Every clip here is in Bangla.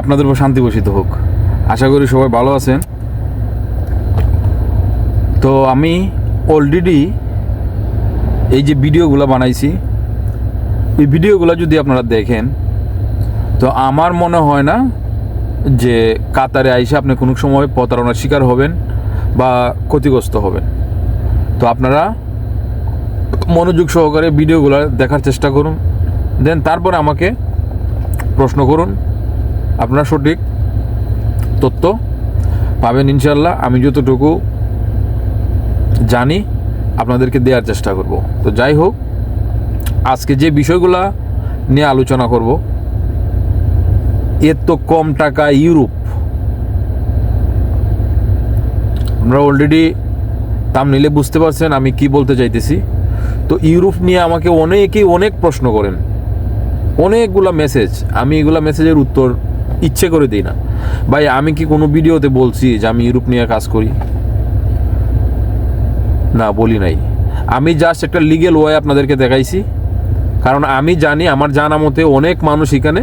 আপনাদের উপর শান্তি বসিত হোক। আশা করি সবাই ভালো আছেন। তো আমি অলরেডি এই যে ভিডিওগুলো বানাইছি, এই ভিডিওগুলো যদি আপনারা দেখেন, তো আমার মনে হয় না যে কাতারে আইসে আপনি কোনো সময় প্রতারণার শিকার হবেন বা ক্ষতিগ্রস্ত হবেন। তো আপনারা মনোযোগ সহকারে ভিডিওগুলো দেখার চেষ্টা করুন, দেন তারপরে আমাকে প্রশ্ন করুন। আপনারা সঠিক তথ্য পাবেন ইনশাল্লাহ আমি যতটুকু জানি, আপনাদেরকে দেওয়ার চেষ্টা করব। তো যাই হোক, আজকে যে বিষয়গুলা নিয়ে আলোচনা করব এর তো কম টাকা ইউরোপ। আমরা অলরেডি তাম নিলে বুঝতে পারছেন আমি কি বলতে চাইতেছি। তো ইউরোপ নিয়ে আমাকে অনেকেই অনেক প্রশ্ন করেন। অনেকগুলা মেসেজ আমি এগুলা মেসেজের উত্তর ইচ্ছে করে দিই না। ভাই, আমি কি কোনো ভিডিওতে বলছি যে আমি ইউরোপ নিয়ে কাজ করি? না, বলি নাই। আমি জাস্ট একটা লিগেল ওয়ে আপনাদেরকে দেখাইছি। কারণ আমি জানি, আমার জানা মতে অনেক মানুষ এখানে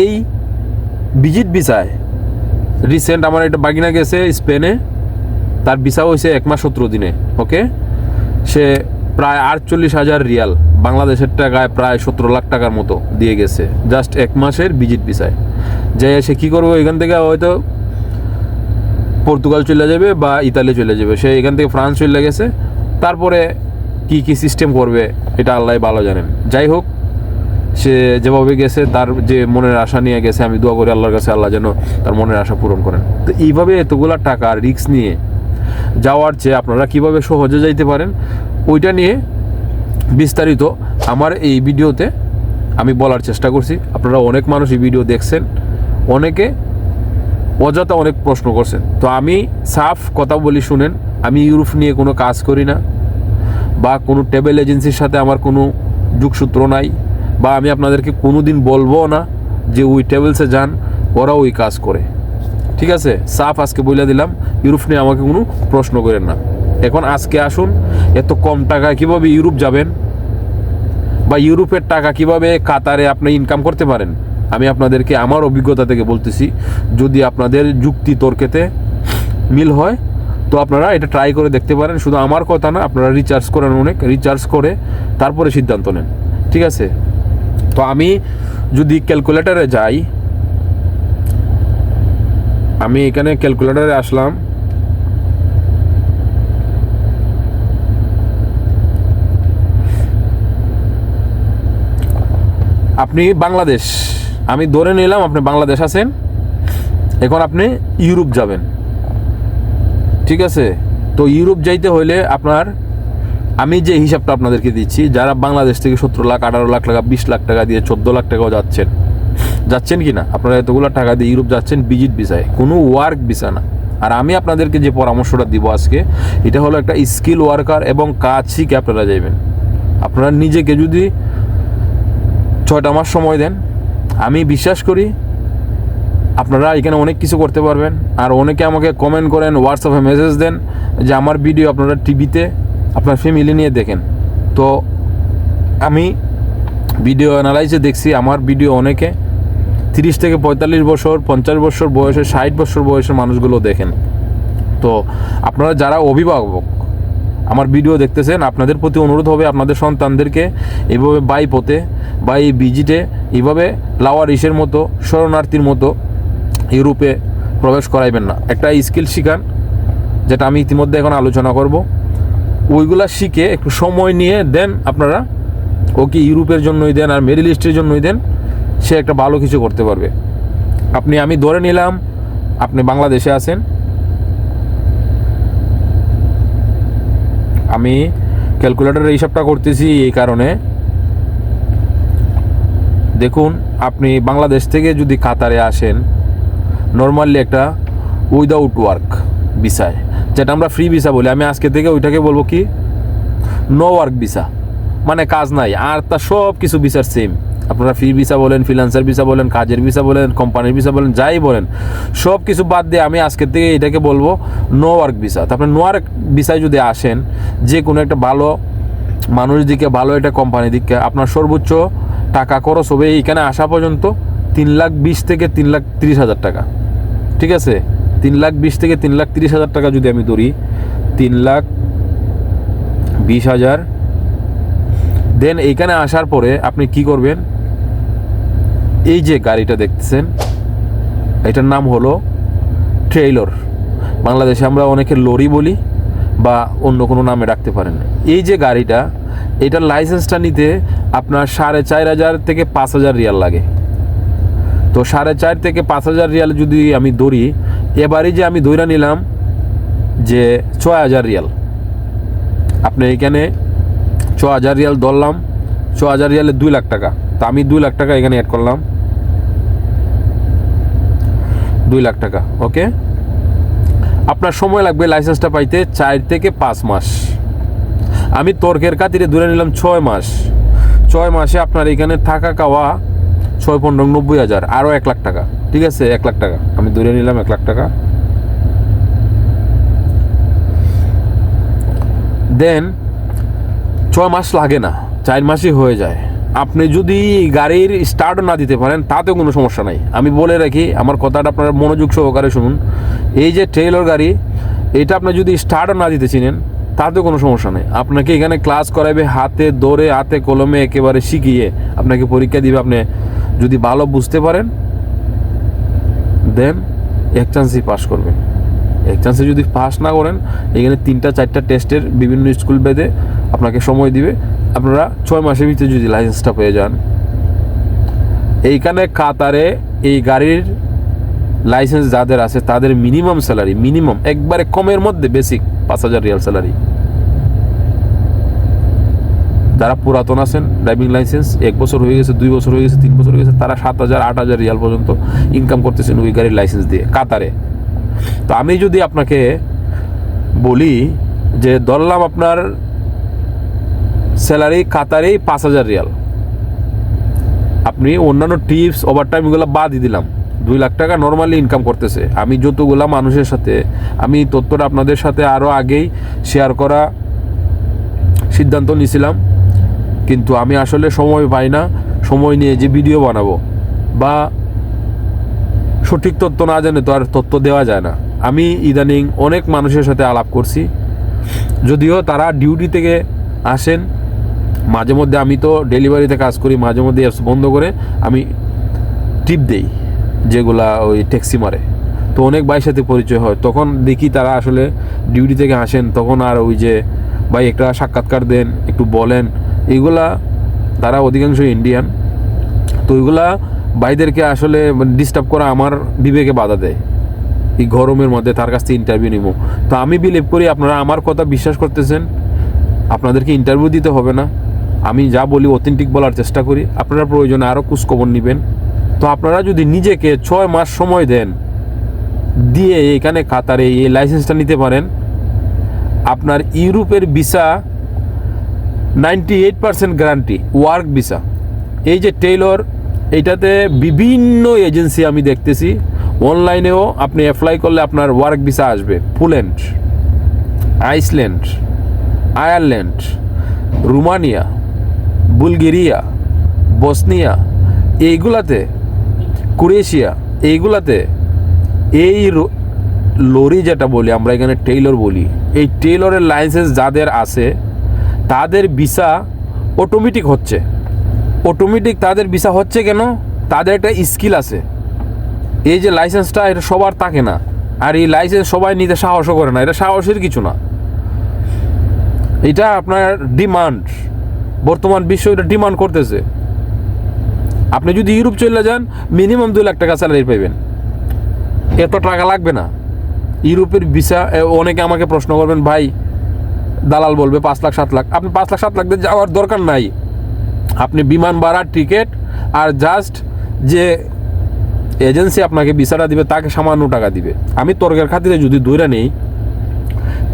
এই ভিজিট ভিসায় রিসেন্ট আমার একটা বাগিনা গেছে স্পেনে তার ভিসা হয়েছে এক মাস সতেরো দিনে ওকে সে প্রায় আটচল্লিশ হাজার রিয়াল। বাংলাদেশের টাকায় প্রায় সতেরো লাখ টাকার মতো দিয়ে গেছে জাস্ট এক মাসের ভিজিট ভিসায়। যে সে কী করব? এখান থেকে হয়তো পর্তুগাল চলে যাবে বা ইতালি চলে যাবে। সে এখান থেকে ফ্রান্স চলে গেছে। তারপরে কি কি সিস্টেম করবে, এটা আল্লাহ ভালো জানেন। যাই হোক, সে যেভাবে গেছে, তার যে মনের আশা নিয়ে গেছে, আমি দোয়া করি আল্লাহর কাছে আল্লাহ যেন তার মনের আশা পূরণ করেন। তো এইভাবে এতগুলা টাকা রিস্ক নিয়ে যাওয়ার চেয়ে আপনারা কীভাবে সহজে যাইতে পারেন, ওইটা নিয়ে বিস্তারিত আমার এই ভিডিওতে আমি বলার চেষ্টা করছি। আপনারা অনেক মানুষ এই ভিডিও দেখছেন। অনেকে অযথা অনেক প্রশ্ন করছেন। তো আমি সাফ কথা বলি শুনেন, আমি ইউরোপ নিয়ে কোনো কাজ করি না বা কোনো ট্রাভেল এজেন্সির সাথে আমার কোনো যুগসূত্র নাই বা আমি আপনাদেরকে কোনো দিন বলব না যে ওই ট্রাভেলসে যান, ওরা ওই কাজ করে। ঠিক আছে? সাফ আজকে বলে দিলাম। ইউরোপ নিয়ে আমাকে কোনো প্রশ্ন করেন না। এখন আজকে আসুন এত কম টাকা কীভাবে ইউরোপ যাবেন? বা ইউরোপের টাকা কীভাবে কাতারে আপনি ইনকাম করতে পারেন? আমি আপনাদেরকে আমার অভিজ্ঞতা থেকে বলতেছি, যদি আপনাদের যুক্তি তর্কেতে মিল হয়, তো আপনারা এটা ট্রাই করে দেখতে পারেন। শুধু আমার কথা না, আপনারা রিচার্জ করেন অনেক রিচার্জ করে তারপরে সিদ্ধান্ত নেন। ঠিক আছে? তো আমি যদি ক্যালকুলেটারে যাই, আমি এখানে ক্যালকুলেটারে আসলাম। আপনি বাংলাদেশ। আমি ধরে নিলাম আপনি বাংলাদেশ আছেন। এখন আপনি ইউরোপ যাবেন। ঠিক আছে? তো ইউরোপ যাইতে হইলে আপনার, আমি যে হিসাবটা আপনাদেরকে দিচ্ছি, যারা বাংলাদেশ থেকে সত্তর লাখ, আঠারো লাখ টাকা, বিশ লাখ টাকা দিয়ে চোদ্দ লাখ টাকাও যাচ্ছেন যাচ্ছেন কি না আপনারা এতগুলো টাকা দিয়ে ইউরোপ যাচ্ছেন ভিজিট ভিসায়। কোনো ওয়ার্ক ভিসা না। আর আমি আপনাদেরকে যে পরামর্শটা দিব আজকে, এটা হলো একটা স্কিল ওয়ার্কার এবং কাজ শিখে আপনারা যাইবেন। আপনারা নিজেকে যদি ছয়টা মাস সময় দেন। আমি বিশ্বাস করি আপনারা এখানে অনেক কিছু করতে পারবেন। আর অনেকে আমাকে কমেন্ট করেন হোয়াটসঅ্যাপে মেসেজ দেন যে আমার ভিডিও আপনারা টিভিতে আপনার ফ্যামিলি নিয়ে দেখেন। তো আমি ভিডিও অ্যানালাইজে দেখছি, আমার ভিডিও অনেকে তিরিশ থেকে পঁয়তাল্লিশ বছর, পঞ্চাশ বছর বয়সে, ষাট বছর বয়সের মানুষগুলো দেখেন। তো আপনারা যারা অভিভাবক, আমার ভিডিও দেখতেছেন, আপনাদের প্রতি অনুরোধ হবে আপনাদের সন্তানদেরকে এভাবে বাই পথে বা এই ভিজিটে এইভাবে লাওয়ার ইসের মতো, শরণার্থীর মতো ইউরোপে প্রবেশ করাইবেন না। একটা স্কিল শিখান, যেটা আমি ইতিমধ্যে এখন আলোচনা করব। ওইগুলা শিখে একটু সময় নিয়ে দেন আপনারা। ওকে ইউরোপের জন্যই দেন আর মিডল ইস্টের জন্যই দেন, সে একটা ভালো কিছু করতে পারবে। আপনি, আমি ধরে নিলাম, আপনি বাংলাদেশে আছেন। আমি ক্যালকুলেটরের হিসাবটা করতেছি এই কারণে। দেখুন, আপনি বাংলাদেশ থেকে যদি কাতারে আসেন নর্মালি একটা উইদাউট ওয়ার্ক ভিসায় যেটা আমরা ফ্রি ভিসা বলি। আমি আজকে থেকে ওইটাকে বলব কি? নো ওয়ার্ক ভিসা মানে কাজ নাই। আর তা সব কিছু ভিসার সেম আপনারা ফ্রি ভিসা বলেন ফ্রিল্যান্সার ভিসা বলেন, কাজের ভিসা বলেন কোম্পানির ভিসা বলেন, যাই বলেন। সব কিছু বাদ দিয়ে আমি আজকের থেকে এটাকে বলব নো ওয়ার্ক ভিসা তারপরে নো ওয়ার্ক ভিসায় যদি আসেন, যে কোনো একটা ভালো মানুষ দিকে, ভালো একটা কোম্পানি দিকে, আপনার সর্বোচ্চ টাকা খরচ হবে এইখানে আসা পর্যন্ত তিন লাখ বিশ থেকে তিন লাখ তিরিশ হাজার টাকা। ঠিক আছে? তিন লাখ বিশ থেকে তিন লাখ তিরিশ হাজার টাকা যদি আমি ধরি, তিন লাখ বিশ হাজার। দেন এইখানে আসার পরে আপনি কি করবেন? এই যে গাড়িটা দেখতেছেন, এটার নাম হলো ট্রেইলর। বাংলাদেশে আমরা অনেকে লরি বলি বা অন্য কোনো নামে রাখতে পারেন। এই যে গাড়িটা, এটার লাইসেন্সটা নিতে আপনার সাড়ে চার হাজার থেকে পাঁচ হাজার রিয়াল লাগে। তো সাড়ে চার থেকে পাঁচ হাজার রিয়াল যদি আমি ধরি এবারে যে আমি ধইরা নিলাম যে ছয় হাজার রিয়াল। আপনি এখানে ছ হাজার রিয়াল ধরলাম ছ হাজার রিয়ালে দুই লাখ টাকা। তা আমি দুই লাখ টাকা এখানে অ্যাড করলাম। দুই লাখ টাকা ওকে আপনার সময় লাগবে লাইসেন্সটা পাইতে চার থেকে পাঁচ মাস। আমি তর্কের খাতিরে ধরে নিলাম ছয় মাস। ছয় মাসে আপনার এখানে থাকা খাওয়া ছয় পনেরো নব্বই হাজার আরও এক লাখ টাকা। ঠিক আছে? এক লাখ টাকা। আমি ধরে নিলাম এক লাখ টাকা। দেন, ছয় মাস লাগে না, চার মাসই হয়ে যায়। আপনি যদি গাড়ির স্টার্ট না দিতে পারেন, তাতেও কোনো সমস্যা নাই। আমি বলে রাখি, আমার কথাটা আপনারা মনোযোগ সহকারে শুনুন। এই যে ট্রেলর গাড়ি, এটা আপনি যদি স্টার্টও না দিতে চিনেন তাতেও কোনো সমস্যা নেই। আপনাকে এখানে ক্লাস করাবে হাতে দৌড়ে হাতে, কলমে একেবারে শিখিয়ে আপনাকে পরীক্ষা দিবে। আপনি যদি ভালো বুঝতে পারেন দেন এক চান্সই পাস করবেন। এক চান্সে যদি পাস না করেন, এখানে তিনটা, চারটা টেস্টের বিভিন্ন স্কুল বেঁধে আপনাকে সময় দিবে। আপনারা ছয় মাসের ভিতরে যদি লাইসেন্সটা পেয়ে যান। এইখানে কাতারে এই গাড়ির লাইসেন্স যাদের আছে, তাদের মিনিমাম স্যালারি মিনিমাম একবারে কমের মধ্যে বেসিক পাঁচ হাজার রিয়াল স্যালারি। যারা পুরাতন আছেন, ড্রাইভিং লাইসেন্স এক বছর হয়ে গেছে, দুই বছর হয়ে গেছে, তিন বছর হয়ে গেছে, তারা সাত হাজার, আট হাজার রিয়াল পর্যন্ত ইনকাম করতেছেন ওই গাড়ির লাইসেন্স দিয়ে, কাতারে। তো আমি যদি আপনাকে বলি যে ধরলাম আপনার স্যালারি কাতারেই পাঁচ হাজার রিয়াল। আপনি অন্যান্য টিপস ওভারটাইম এগুলো বাদই দিলাম। দুই লাখ টাকা নর্মালি ইনকাম করতেছে। আমি যতগুলা মানুষের সাথে, আমি তথ্যটা আপনাদের সাথে আরও আগেই শেয়ার করা সিদ্ধান্ত নিয়েছিলাম কিন্তু আমি আসলে সময় পাই না, সময় নিয়ে যে ভিডিও বানাবো বা সঠিক তথ্য না জানে তো আর তথ্য দেওয়া যায় না। আমি ইদানিং অনেক মানুষের সাথে আলাপ করছি, যদিও তারা ডিউটি থেকে আসেন, মাঝে মধ্যে আমি তো ডেলিভারিতে কাজ করি, মাঝে মধ্যে অ্যাপস বন্ধ করে আমি টিপ দেই। যেগুলা ওই ট্যাক্সি মারে। তো অনেক ভাইয়ের সাথে পরিচয় হয়। তখন দেখি তারা আসলে ডিউটি থেকে আসেন, তখন আর ওই যে ভাই একটা সাক্ষাৎকার দেন, একটু বলেন। এইগুলা তারা অধিকাংশ ইন্ডিয়ান তো ওইগুলা ভাইদেরকে আসলে ডিস্টার্ব করা আমার বিবেকে বাধা দেয়। এই গরমের মধ্যে তার কাছ থেকে ইন্টারভিউ নিব। তো আমি বিলিভ করি আপনারা আমার কথা বিশ্বাস করতেছেন। আপনাদেরকে ইন্টারভিউ দিতে হবে না। আমি যা বলি অথেন্টিক বলার চেষ্টা করি। আপনারা প্রয়োজনে আরও খোঁজখবর নেবেন। তো আপনারা যদি নিজেকে ছয় মাস সময় দেন, দিয়ে এখানে কাতারে এই লাইসেন্সটা নিতে পারেন। আপনার ইউরোপের visa ninety eight percent guarantee work visa এই যে টেইলর এইটাতে বিভিন্ন এজেন্সি আমি দেখতেছি। অনলাইনেও আপনি অ্যাপ্লাই করলে আপনার ওয়ার্ক ভিসা আসবে। পুল্যান্ড Iceland Ireland Romania Bulgaria Bosnia এইগুলাতে Croatia এইগুলাতে এই লরি যেটা বলি, আমরা এখানে টেইলর বলি, এই টেইলরের লাইসেন্স যাদের আছে, তাদের ভিসা অটোমেটিক হচ্ছে। অটোমেটিক তাদের ভিসা হচ্ছে কেন? তাদের একটা স্কিল আছে। এই যে লাইসেন্সটা, এটা সবার থাকে না। আর এই লাইসেন্স সবাই নিতে সাহসও করে না, এটা সাহসের কিছু না। এটা আপনার ডিমান্ড বর্তমান বিশ্ব এটা ডিমান্ড করতেছে। আপনি যদি ইউরোপ চলে যান মিনিমাম দুই লাখ টাকা স্যালারি পাইবেন। এত টাকা লাগবে না। ইউরোপের ভিসা অনেকে আমাকে প্রশ্ন করবেন, ভাই, দালাল বলবে পাঁচ লাখ, সাত লাখ। আপনি পাঁচ লাখ, সাত লাখ দিয়ে যাওয়ার দরকার নাই। আপনি বিমান ভাড়া টিকিট আর জাস্ট যে এজেন্সি আপনাকে ভিসাটা দিবে, তাকে সামান্য টাকা দিবে। আমি তর্কের খাতিরে যদি দৈরা নেই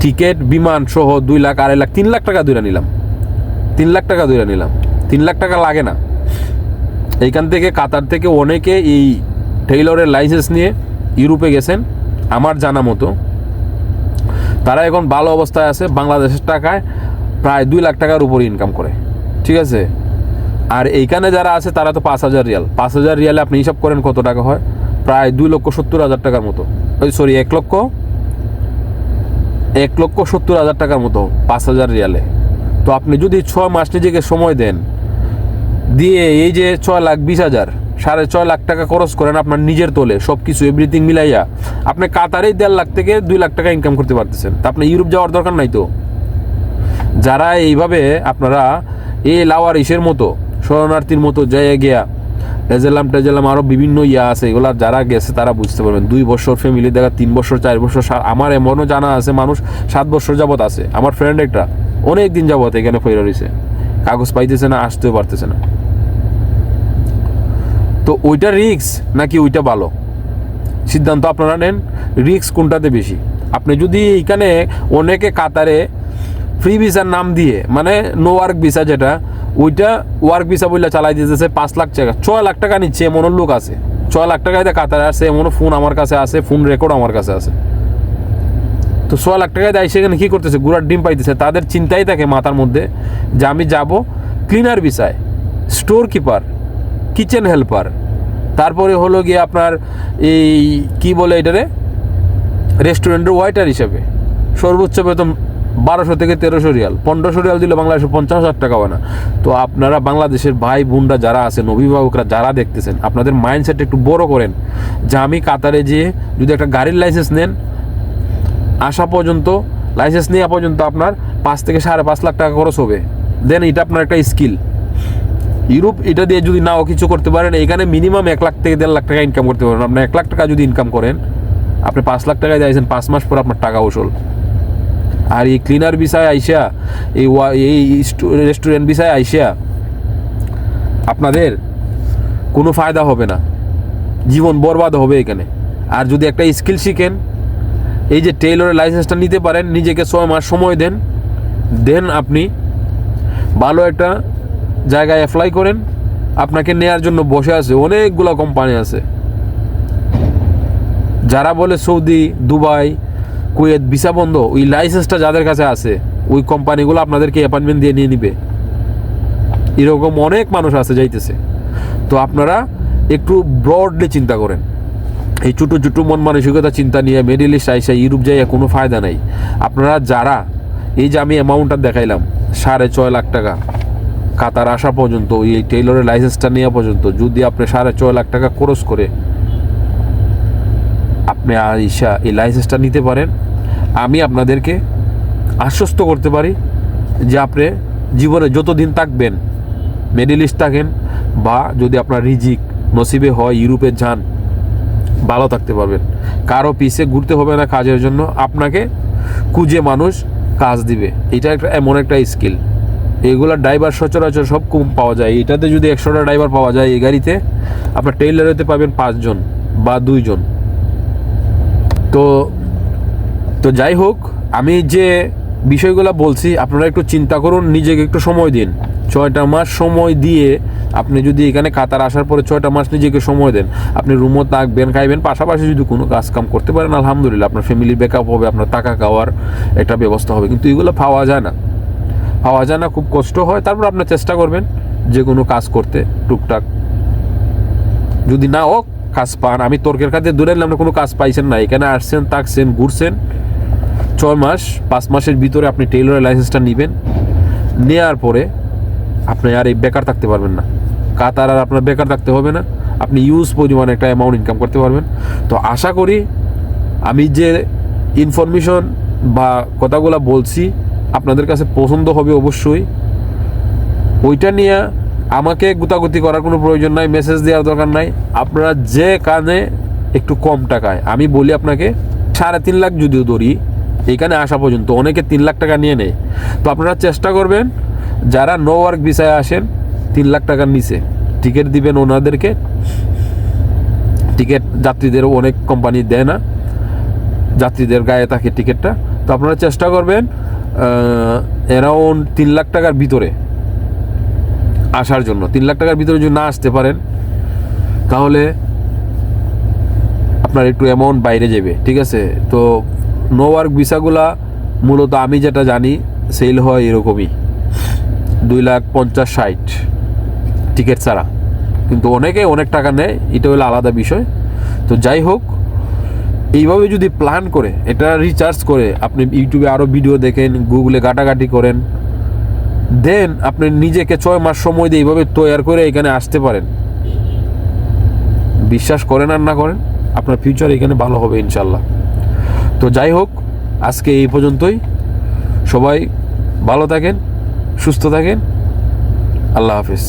টিকিট বিমান সহ দুই লাখ, আড়াই লাখ, তিন লাখ টাকা দৈরা নিলাম। তিন লাখ টাকা দৈরা নিলাম। তিন লাখ টাকা লাগে না। এইখান থেকে কাতার থেকে অনেকে এই টেইলরের লাইসেন্স নিয়ে ইউরোপে গেছেন, আমার জানা মতো। তারা এখন ভালো অবস্থায় আছে, বাংলাদেশের টাকায় প্রায় দুই লাখ টাকার উপরে ইনকাম করে। ঠিক আছে? আর এইখানে যারা আছে, তারা তো পাঁচ হাজার রিয়াল। পাঁচ হাজার রিয়ালে আপনি হিসাব করেন কত টাকা হয়? প্রায় দুই লক্ষ সত্তর হাজার টাকার মতো। ওই সরি, এক লক্ষ এক লক্ষ সত্তর হাজার টাকার মতো পাঁচ হাজার রিয়ালে। তো আপনি যদি ছয় মাস নিজেকে সময় দেন দিয়ে এই যে ছয় লাখ বিশ হাজার, সাড়ে ছয় লাখ টাকা খরচ করেন আপনার নিজের তোলে সব কিছু এভরিথিং মিলাইয়া। আপনি কাতারেই দেড় লাখ থেকে দুই লাখ টাকা ইনকাম করতে পারতেছেন। তা আপনি ইউরোপ যাওয়ার দরকার নাই তো? যারা এইভাবে আপনারা এই লাওয়ার ইসের মতো, শরণার্থীর মতো জায়গা গিয়া টেজেলাম টেজেলাম আরও বিভিন্ন ইয়া আছে, এগুলা যারা গেছে তারা বুঝতে পারবেন। দুই বছর ফ্যামিলি দেখা, তিন বছর, চার বছর আমার এমনও জানা আছে, মানুষ সাত বছর যাবত আছে। আমার ফ্রেন্ড একটা অনেক দিন যাবত এখানে ফেরা রয়েছে। কাগজ পাইতেছে না, আসতেও পারতেছে না। তো ওইটা রিক্স নাকি ওইটা ভালো? সিদ্ধান্ত আপনারা নেন রিক্স কোনটাতে বেশি? আপনি যদি এখানে অনেকে কাতারে ফ্রি ভিসার নাম দিয়ে মানে নো ওয়ার্ক ভিসা যেটা, ওইটা ওয়ার্ক ভিসা বললে চালাই দিতেছে পাঁচ লাখ টাকা, ছয় লাখ টাকা নিচ্ছে এমনও লোক আছে। ছয় লাখ টাকায় কাতারে আসছে এমনও ফোন আমার কাছে আছে ফোন রেকর্ড আমার কাছে আছে। তো ছয় লাখ টাকায় দেয় সেখানে কী করতেছে? গুড়ার ডিম পাইতেছে। তাদের চিন্তাই থাকে মাথার মধ্যে যে আমি যাব ক্লিনার বিষয় স্টোর কিপার কিচেন হেল্পার তারপরে হলো গিয়ে আপনার এই কি বলে এটারে? রেস্টুরেন্টের ওয়াইটার হিসাবে। সর্বোচ্চ বেতন বারোশো থেকে তেরোশো রিয়াল। পনেরোশো রিয়াল দিলে বাংলাদেশে পঞ্চাশ হাজার টাকা হয় না। তো আপনারা বাংলাদেশের ভাই বোনরা যারা আছেন, অভিভাবকরা যারা দেখতেছেন, আপনাদের মাইন্ডসেট একটু বড় করেন যে আমি কাতারে যেয়ে যদি একটা গাড়ির লাইসেন্স নেন, আসা পর্যন্ত লাইসেন্স নেওয়া পর্যন্ত আপনার পাঁচ থেকে সাড়ে পাঁচ লাখ টাকা খরচ হবে। দেন এটা আপনার একটা স্কিল ইউরোপ, এটা দিয়ে যদি নাও কিছু করতে পারেন, এখানে মিনিমাম এক লাখ থেকে দেড় লাখ টাকা ইনকাম করতে পারেন। আপনি এক লাখ টাকা যদি ইনকাম করেন, আপনি পাঁচ লাখ টাকায় দিয়েছেন পাঁচ মাস পর আপনার টাকা উসল। আর এই ক্লিনার বিষয় আইসা, এই এই রেস্টুরেন্ট বিষয় আইসা, আপনাদের কোনো ফায়দা হবে না। জীবন বরবাদ হবে এখানে। আর যদি একটা স্কিল শিখেন, এই যে টেইলরের লাইসেন্সটা নিতে পারেন, নিজেকে ছয় মাস সময় দেন দেন আপনি ভালো একটা জায়গায় অ্যাপ্লাই করেন, আপনাকে নেয়ার জন্য বসে আছে, অনেকগুলো কোম্পানি আছে। যারা বলে সৌদি, দুবাই, কুয়েত, ভিসা বন্ধ, ওই লাইসেন্সটা যাদের কাছে আছে, ওই কোম্পানিগুলো আপনাদেরকে অ্যাপয়েন্টমেন্ট দিয়ে নিয়ে নিবে। এরকম অনেক মানুষ আছে যাইতেছে। তো আপনারা একটু ব্রডলি চিন্তা করেন। এই ছোটো ছোটো মন মানসিকতা চিন্তা নিয়ে মিডিল ইস্ট আইসা ইউরোপ যাইয়া কোনো ফায়দা নাই। আপনারা যারা, এই যে আমি অ্যামাউন্টটা দেখাইলাম, সাড়ে ছয় লাখ টাকা কাতার আসা পর্যন্ত, এই টেইলরের লাইসেন্সটা নেওয়া পর্যন্ত, যদি আপনি সাড়ে ছয় লাখ টাকা খরচ করে আপনি আইসা এই লাইসেন্সটা নিতে পারেন, আমি আপনাদেরকে আশ্বস্ত করতে পারি যে আপনি জীবনে যতদিন থাকবেন মিডিল ইস্ট থাকেন বা যদি আপনার রিজিক নসিবে হয়, ইউরোপে যান, ভালো থাকতে পারবেন। কারও পিছে ঘুরতে হবে না কাজের জন্য, আপনাকে খুঁজে মানুষ কাজ দিবে। এটা একটা এমন একটা স্কিল এগুলো ড্রাইভার সচরাচর সব কম পাওয়া যায়। এটাতে যদি একশোটা ড্রাইভার পাওয়া যায় এই গাড়িতে, আপনার টেইলারেতে পাবেন পাঁচজন বা দুইজন। তো তো যাই হোক, আমি যে বিষয়গুলো বলছি, আপনারা একটু চিন্তা করুন, নিজেকে একটু সময় দিন। ছয়টা মাস সময় দিয়ে আপনি যদি এখানে কাতার আসার পরে ছয়টা মাস নিজেকে সময় দেন, আপনি রুমও থাকবেন, খাইবেন, পাশাপাশি যদি কোনো কাজ কাম করতে পারেন, আলহামদুলিল্লাহ, আপনার ফ্যামিলি ব্যাকআপ হবে, আপনার টাকা খাওয়ার একটা ব্যবস্থা হবে, কিন্তু এগুলো পাওয়া যায় না। পাওয়া যায় না, খুব কষ্ট হয়। তারপর আপনার চেষ্টা করবেন যে কোনো কাজ করতে, টুকটাক। যদি না হোক, কাজ পান। আমি তর্কের কাছে দূরে নিলাম না, কোনো কাজ পাইছেন না। এখানে আসছেন, থাকছেন, ঘুরছেন। ছয় মাস, পাঁচ মাসের ভিতরে আপনি টেইলরের লাইসেন্সটা নেবেন। নেওয়ার পরে আপনি আর এই বেকার থাকতে পারবেন না। কাতার আর আপনার বেকার থাকতে হবে না। আপনি ইউজ পরিমাণে একটা অ্যামাউন্ট ইনকাম করতে পারবেন। তো আশা করি আমি যে ইনফরমেশন বা কথাগুলো বলছি আপনাদের কাছে পছন্দ হবে অবশ্যই। ওইটা নিয়ে আমাকে গুতাগুতি করার কোনো প্রয়োজন নাই মেসেজ দেওয়ার দরকার নাই। আপনারা যে কানে একটু কম টাকায়, আমি বলি আপনাকে, সাড়ে তিন লাখ যদিও ধরি, এখানে আসা পর্যন্ত অনেকে তিন লাখ টাকা নিয়ে নেয়। তো আপনারা চেষ্টা করবেন, যারা নো ওয়ার্ক বিষয়ে আসেন, তিন লাখ টাকার নিচে। টিকিট দিবেন ওনাদেরকে। টিকিট যাত্রীদেরও অনেক কোম্পানি দেয় না। যাত্রীদের গায়ে থাকে টিকিটটা তো আপনারা চেষ্টা করবেন অ্যারাউন্ড তিন লাখ টাকার ভিতরে আসার জন্য। তিন লাখ টাকার ভিতরে যদি না আসতে পারেন, তাহলে আপনার একটু অ্যামাউন্ট বাইরে যাবে, ঠিক আছে? তো নো ওয়ার্ক ভিসাগুলা মূলত আমি যেটা জানি সেল হয় এরকমই। দুই লাখ পঞ্চাশ ষাট টিকিট ছাড়া। কিন্তু অনেকে অনেক টাকা নেয়, এটা হলো আলাদা বিষয়। তো যাই হোক এইভাবে যদি প্ল্যান করে, এটা রিচার্জ করে, আপনি ইউটিউবে আরও ভিডিও দেখেন গুগলে ঘাটাঘাটি করেন দেন আপনি নিজেকে ছয় মাস সময় দিয়ে এইভাবে তৈরি করে এখানে আসতে পারেন। বিশ্বাস করেন আর না করেন, আপনার ফিউচার এখানে ভালো হবে ইনশাল্লাহ তো যাই হোক, আজকে এই পর্যন্তই। সবাই ভালো থাকেন, সুস্থ থাকেন। আল্লাহ হাফিজ।